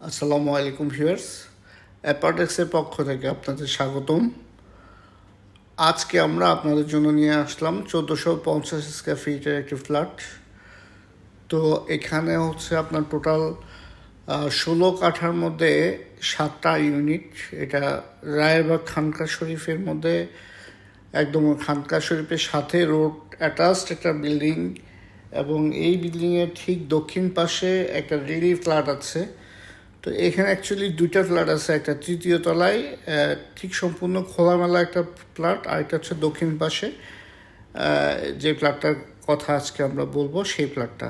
আসসালামু আলাইকুম ভিউয়ার্স অ্যাপার্টেক্সের পক্ষ থেকে আপনাদের স্বাগতম। আজকে আমরা আপনাদের জন্য নিয়ে আসলাম চোদ্দোশো পঞ্চাশ স্কোয়ার ফিটের একটি ফ্ল্যাট তো এখানে হচ্ছে আপনার টোটাল ষোলো কাঠার মধ্যে সাতটা ইউনিট এটা রায়েরবাগ খানকা শরীফের মধ্যে, একদম খানকা শরীফের সাথে রোড অ্যাটাচড একটা বিল্ডিং এবং এই বিল্ডিংয়ের ঠিক দক্ষিণ পাশে একটা রেডি ফ্ল্যাট আছে। তো এখানে অ্যাকচুয়ালি দুইটা ফ্ল্যাট আছে, একটা তৃতীয় তলায় ঠিক সম্পূর্ণ খোলামেলা একটা ফ্ল্যাট আর একটা হচ্ছে দক্ষিণ পাশে। যে ফ্ল্যাটটার কথা আজকে আমরা বলব, সেই ফ্ল্যাটটা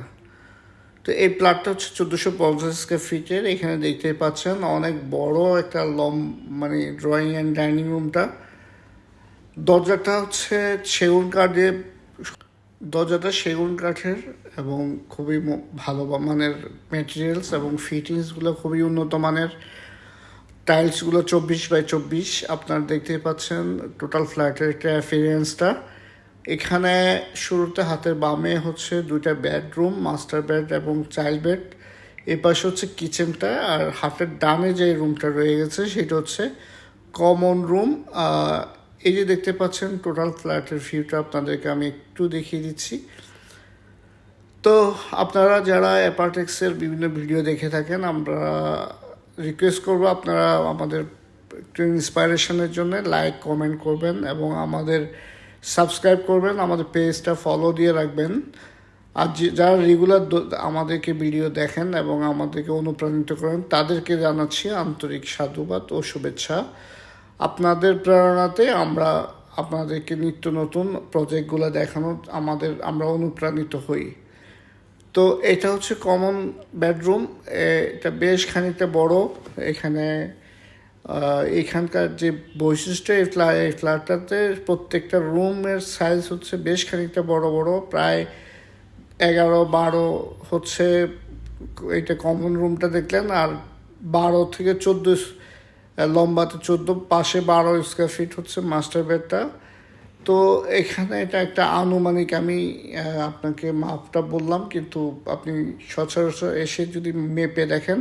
তো এই প্লাটটা হচ্ছে চোদ্দোশো পঞ্চাশ স্কোয়ার ফিটের এখানে দেখতে পাচ্ছেন অনেক বড় একটা লম মানে ড্রয়িং অ্যান্ড ডাইনিং রুমটা দরজাটা হচ্ছে সেগুন কাঠের দরজাটা সেগুন কাঠের এবং খুবই ভালো মানের ম্যাটেরিয়ালস এবং ফিটিংসগুলো খুবই উন্নত মানের। টাইলসগুলো চব্বিশ বাই চব্বিশ, আপনারা দেখতেই পাচ্ছেন টোটাল ফ্ল্যাটের একটা অ্যাফিরিয়েন্সটা এখানে শুরুতে হাতের বামে হচ্ছে দুইটা বেডরুম মাস্টার বেড এবং চাইল্ড বেড এই পাশে হচ্ছে কিচেনটা আর হাতের ডানে যে রুমটা রয়ে গেছে, সেটা হচ্ছে কমন রুম এই যে দেখতে পাচ্ছেন টোটাল ফ্ল্যাটের ভিউটা আপনাদেরকে আমি একটু দেখিয়ে দিচ্ছি। তো আপনারা যারা অ্যাপার্টেক্সের বিভিন্ন ভিডিও দেখে থাকেন, আমরা রিকোয়েস্ট করব আপনারা আমাদের একটু ইন্সপাইরেশনের জন্য লাইক কমেন্ট করবেন এবং আমাদের সাবস্ক্রাইব করবেন, আমাদের পেজটা ফলো দিয়ে রাখবেন। আর যে- যারা রেগুলার আমাদেরকে ভিডিও দেখেন এবং আমাদেরকে অনুপ্রাণিত করেন, তাদেরকে জানাচ্ছি আন্তরিক সাধুবাদ ও শুভেচ্ছা। আপনাদের প্রেরণাতে আমরা আপনাদেরকে নিত্য নতুন প্রজেক্টগুলো দেখানো আমাদের, আমরা অনুপ্রাণিত হই। তো এটা হচ্ছে কমন বেডরুম এটা বেশ খানিকটা বড়। এখানে এখানকার যে বৈশিষ্ট্য, এই ফ্ল্যাট এই ফ্ল্যাটটাতে প্রত্যেকটা রুমের সাইজ হচ্ছে বেশ খানিকটা বড় বড়। প্রায় এগারো, বারো হচ্ছে, এটা কমন রুমটা দেখলেন, আর বারো থেকে চোদ্দ লম্বাতে চোদ্দ, পাশে বারো স্কোয়ার ফিট হচ্ছে মাস্টার বেডটা তো এখানে এটা একটা আনুমানিক আমি আপনাকে মাপটা বললাম, কিন্তু আপনি সচরাচর এসে যদি মেপে দেখেন,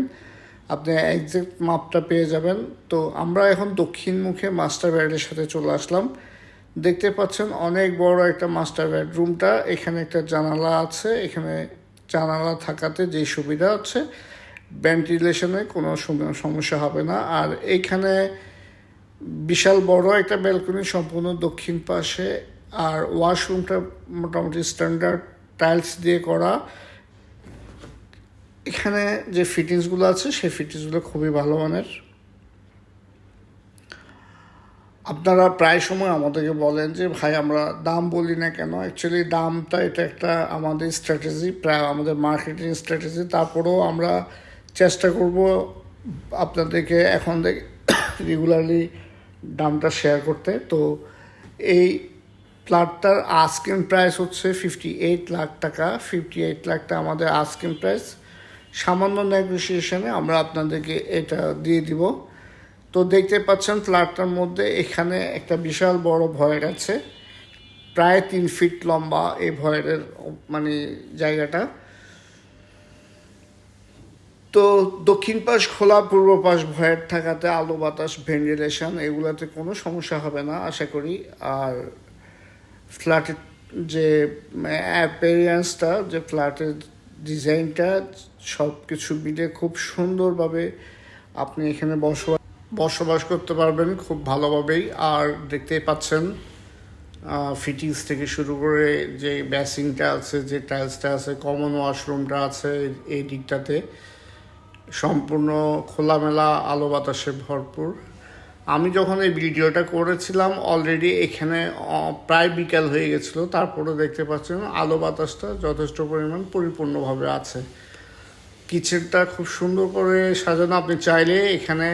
আপনি একজ্যাক্ট মাপটা পেয়ে যাবেন। তো আমরা এখন দক্ষিণ মুখে মাস্টার বেডের সাথে চলে আসলাম। দেখতে পাচ্ছেন অনেক বড় একটা মাস্টার বেডরুমটা এখানে একটা জানালা আছে, এখানে জানালা থাকাতে যে সুবিধা হচ্ছে ভেন্টিলেশনে কোনো সমস্যা হবে না। আর এইখানে বিশাল বড় একটা ব্যালকনি সম্পূর্ণ দক্ষিণ পাশে। আর ওয়াশরুমটা মোটামুটি স্ট্যান্ডার্ড টাইলস দিয়ে করা। এখানে যে ফিটিংসগুলো আছে, সেই ফিটিংসগুলো খুবই ভালো মানের। আপনারা প্রায় সময় আমাদেরকে বলেন যে, ভাই, আমরা দাম বলি না কেন? অ্যাকচুয়ালি দামটা এটা একটা আমাদের স্ট্র্যাটেজি প্রায় আমাদের মার্কেটিং স্ট্র্যাটেজি তারপরেও আমরা চেষ্টা করব আপনাদেরকে এখন থেকে রেগুলারলি দামটা শেয়ার করতে। তো এই প্লাটটার আস্কিং প্রাইস হচ্ছে ফিফটি এইট লাখ টাকা। ফিফটি এইট লাখটা আমাদের আস্কিং প্রাইস সামান্য নেগোসিয়েশনে আমরা আপনাদেরকে এটা দিয়ে দিব। তো দেখতে পাচ্ছেন ফ্ল্যাটটার মধ্যে এখানে একটা বিশাল বড় ভয়ের আছে। প্রায় তিন ফিট লম্বা এই ভয়ের মানে জায়গাটা। তো দক্ষিণ পাশ খোলা, পূর্ব পাশ ভয়ের থাকাতে আলো, বাতাস, ভেন্টিলেশন এগুলোতে কোনো সমস্যা হবে না, আশা করি। আর ফ্ল্যাটের যে অ্যাপেরিয়েন্সটা যে ফ্ল্যাটের ডিজাইনটা সব কিছু মিলে খুব সুন্দরভাবে আপনি এখানে বসবাস বসবাস করতে পারবেন খুব ভালোভাবেই। আর দেখতেই পাচ্ছেন ফিটিংস থেকে শুরু করে যে বেসিংটা আছে, যে টাইলসটা আছে কমন ওয়াশরুমটা আছে, এই দিকটাতে। সম্পূর্ণ খোলামেলা আলো বাতাসে ভরপুর। আমি যখন এই ভিডিওটা করেছিলাম অলরেডি এখানে প্রায় বিকাল হয়ে গেছিল। তারপরে দেখতে পাচ্ছেন, আলো বাতাসটা যথেষ্ট পরিমাণ পরিপূর্ণভাবে আছে। কিচেনটা খুব সুন্দর করে সাজানো। আপনি চাইলে এখানে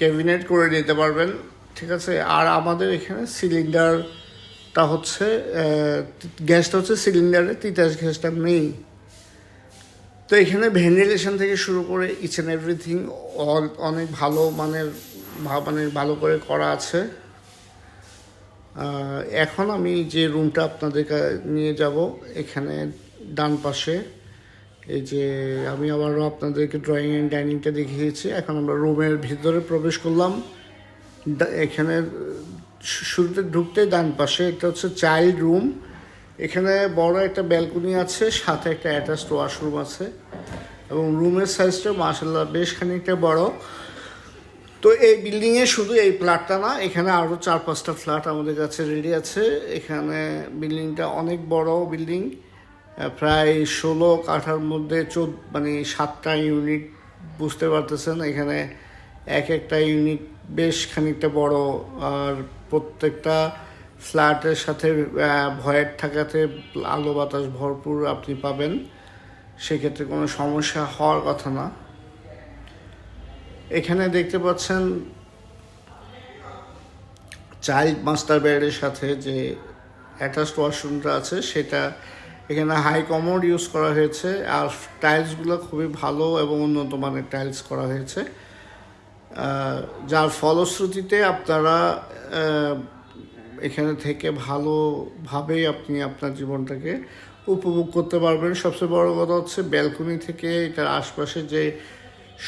ক্যাবিনেট করে নিতে পারবেন, ঠিক আছে? আর আমাদের এখানে সিলিন্ডারটা হচ্ছে গ্যাসটা হচ্ছে সিলিন্ডারে, তিতাস গ্যাসটা নেই। তো এখানে ভেন্টিলেশন থেকে শুরু করে ইচ অ্যান্ড এভরিথিং অনেক ভালো মানের মানে ভালো করে করা আছে। এখন আমি যে রুমটা আপনাদের নিয়ে যাব, এখানে ডান পাশে, এই যে আমি আবারও আপনাদেরকে ড্রয়িং অ্যান্ড ডাইনিংটা দেখিয়েছি। এখন আমরা রুমের ভিতরে প্রবেশ করলাম। এখানে শুরুতে ঢুকতে ডান পাশে, এটা হচ্ছে চাইল্ড রুম এখানে বড় একটা ব্যালকনি আছে, সাথে একটা অ্যাটাচড ওয়াশরুম আছে এবং রুমের সাইজটা মাসাল্লাহ বেশ খানিকটা বড়। তো এই বিল্ডিংয়ে শুধু এই ফ্ল্যাটটা না, এখানে আরও চার পাঁচটা ফ্ল্যাট আমাদের কাছে রেডি আছে। এখানে বিল্ডিংটা অনেক বড় বিল্ডিং প্রায় ষোলো কাঠার মধ্যে চোদ্দ মানে সাতটা ইউনিট বুঝতে পারতেছেন। এখানে এক একটা ইউনিট বেশ খানিকটা বড়, আর প্রত্যেকটা ফ্ল্যাটের সাথে ভয়ের থাকাতে আলো বাতাস ভরপুর আপনি পাবেন। সেক্ষেত্রে কোনো সমস্যা হওয়ার কথা না। এখানে দেখতে পাচ্ছেন চাইল্ড মাস্টার বেডের সাথে যে অ্যাটাচড ওয়াশরুমটা আছে, সেটা এখানে হাই কমোড ইউজ করা হয়েছে। আর টাইলসগুলো খুবই ভালো এবং উন্নত মানের টাইলস করা হয়েছে। যার ফলশ্রুতিতে আপনারা এখানে থেকে ভালোভাবেই আপনি আপনার জীবনটাকে উপভোগ করতে পারবেন। সবচেয়ে বড় কথা হচ্ছে, ব্যালকনি থেকে এটার আশপাশে যে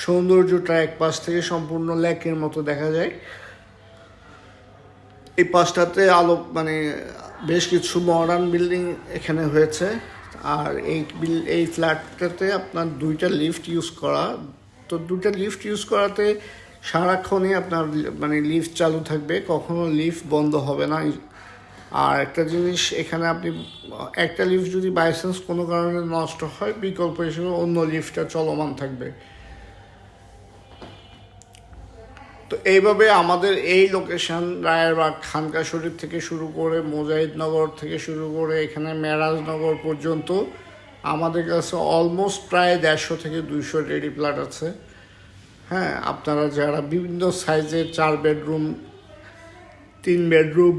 সৌন্দর্যটা এক পাশ থেকে সম্পূর্ণ ল্যাকের মতো দেখা যায়। এই পাশটাতে আলো মানে বেশ কিছু মডার্ন বিল্ডিং এখানে হয়েছে। আর এই বিল, এই ফ্ল্যাটটাতে আপনার দুইটা লিফট ইউজ করা। তো দুইটা লিফট ইউজ করাতে সারাক্ষণই আপনার মানে লিফট চালু থাকবে, কখনো লিফট বন্ধ হবে না। আর একটা জিনিস, এখানে আপনি, একটা লিফট যদি বাইচান্স কোনো কারণে নষ্ট হয়, বিকল্প হিসেবে অন্য লিফটটা চলমান থাকবে। তো এইভাবে আমাদের এই লোকেশন রায়েরবাগ, খানকা শরীফ থেকে শুরু করে, মোজাহিদনগর থেকে শুরু করে, এখানে মেরাজনগর পর্যন্ত, আমাদের কাছে অলমোস্ট প্রায় দেড়শো থেকে দুইশো রেডি প্লাট আছে। হ্যাঁ আপনারা যারা বিভিন্ন সাইজের চার বেডরুম, তিন বেডরুম,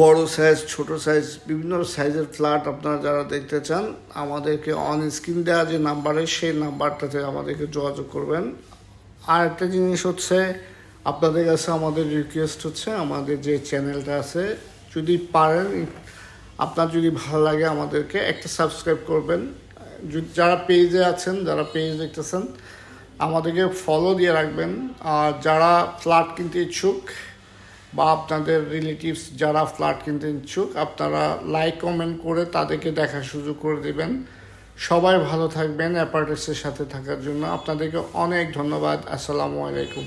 বড় সাইজ, ছোট সাইজ, বিভিন্ন সাইজের ফ্ল্যাট আপনারা যারা দেখতে চান, আমাদেরকে অন স্ক্রিন দেওয়া যে নাম্বারে, সেই নাম্বারটাতে আমাদেরকে যোগাযোগ করবেন। আর একটা জিনিস হচ্ছে, আপনাদের কাছে আমাদের রিকোয়েস্ট হচ্ছে, আমাদের যে চ্যানেলটা আছে, যদি পারেন, আপনার যদি ভালো লাগে আমাদেরকে একটা সাবস্ক্রাইব করবেন। যারা পেজে আছেন, যারা পেজ দেখতেছেন, আমাদেরকে ফলো দিয়ে রাখবেন। আর যারা ফ্ল্যাট কিনতে ইচ্ছুক বা আপনাদের রিলেটিভস যারা ফ্ল্যাট কিনতে ইচ্ছুক, আপনারা লাইক কমেন্ট করে তাদেরকে দেখার সুযোগ করে দেবেন। সবাই ভালো থাকবেন অ্যাপার্টেক্সের সাথে থাকার জন্য। আপনাদেরকে অনেক ধন্যবাদ। আসসালামু আলাইকুম।